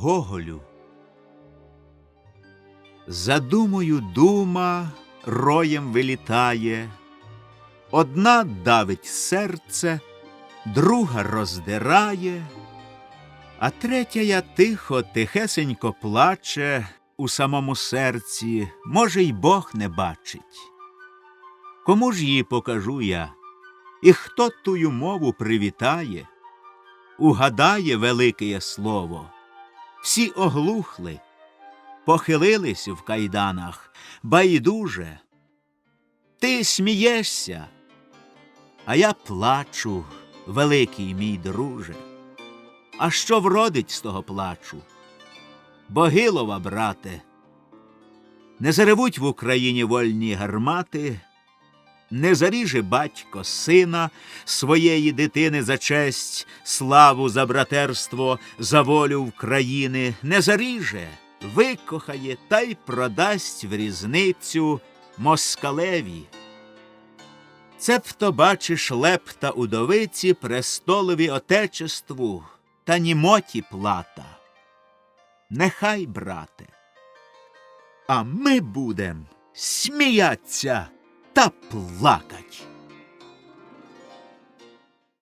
Гоголю. За дума роєм вилітає, Одна давить серце, друга роздирає, а третя я тихо, тихесенько плаче у самому серці, може, й Бог не бачить. Кому ж її покажу я, і хто тую мову привітає, угадає велике слово. Всі оглухли, похилились в кайданах, байдуже. Ти смієшся, а я плачу, великий мій друже. А що вродить з того плачу? Богилова, брате, не заревуть в Україні вольні гармати, не заріже батько сина своєї дитини за честь, славу за братерство, за волю в країни, не заріже, викохає та й продасть в різницю москалеві. Цебто бачиш лепта удовиці престолові отечеству, та німоті плата. Нехай, брате, а ми будем сміяться та плакать.